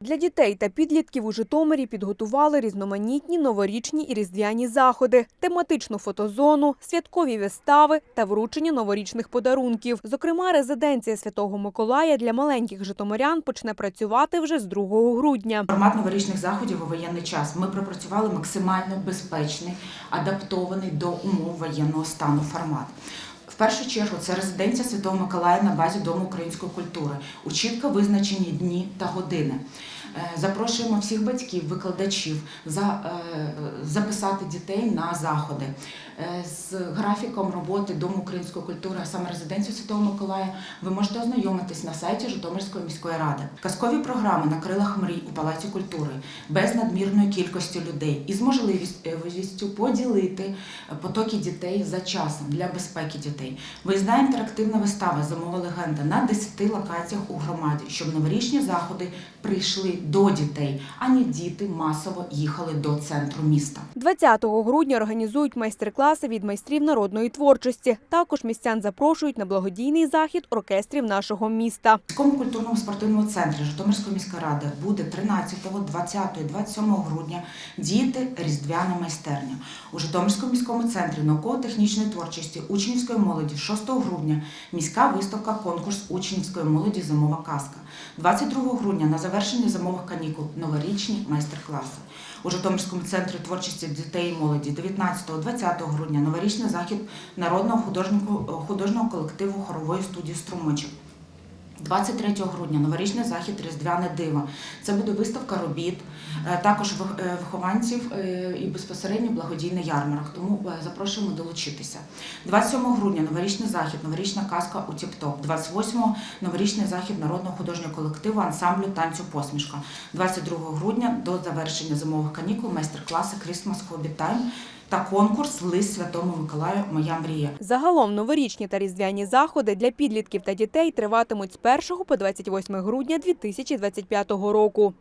Для дітей та підлітків у Житомирі підготували різноманітні новорічні і різдвяні заходи, тематичну фотозону, святкові вистави та вручення новорічних подарунків. Зокрема, резиденція Святого Миколая для маленьких житомирян почне працювати вже з 2 грудня. Формат новорічних заходів у воєнний час. Ми пропрацювали максимально безпечний, адаптований до умов воєнного стану формат. Першу чергу це резиденція Святого Миколая на базі Дому української культури у чітко визначені дні та години. Е, Запрошуємо всіх батьків, викладачів за, е, записати дітей на заходи Е, з графіком роботи Дому української культури, а саме резиденцію Святого Миколая. Ви можете ознайомитись на сайті Житомирської міської ради. Казкові програми на крилах мрій у Палаці культури без надмірної кількості людей і з можливістю поділити потоки дітей за часом для безпеки дітей. Виїзна інтерактивна вистава Зимова легенда на 10 локаціях у громаді, щоб новорічні заходи прийшли до дітей, а не діти масово їхали до центру міста. 20 грудня організують майстер-класи від майстрів народної творчості. Також містян запрошують на благодійний захід оркестрів нашого міста. В культурному спортивному центрі Житомирської міської ради буде 13, 20, 27 грудня діяти різдвяна майстерня. У Житомирському міському центрі науково-технічної творчості учнівської молоді 6 грудня міська виставка конкурс учнівської молоді Зимова казка. 22 грудня на завершення зимових канікул новорічні майстер-класи. У Житомирському центрі творчості дітей і молоді 19-20 грудня новорічний захід народного художнього, колективу хорової студії Струмочок. 23 грудня новорічний захід Різдвяне диво. Це буде виставка робіт, е, також е, вихованців е, і безпосередньо благодійний ярмарок. Тому запрошуємо долучитися. 27 грудня новорічний захід, новорічна казка у Тіп-Топ. 28 новорічний захід народного художнього колективу ансамблю танцю посмішка. 22 грудня до завершення зимових канікул майстер-класи Christmas Hobby Time та конкурс Лист Святому Миколаю Моя мрія. Загалом новорічні та різдвяні заходи для підлітків та дітей триватимуть з 1 по 28 грудня 2025 року.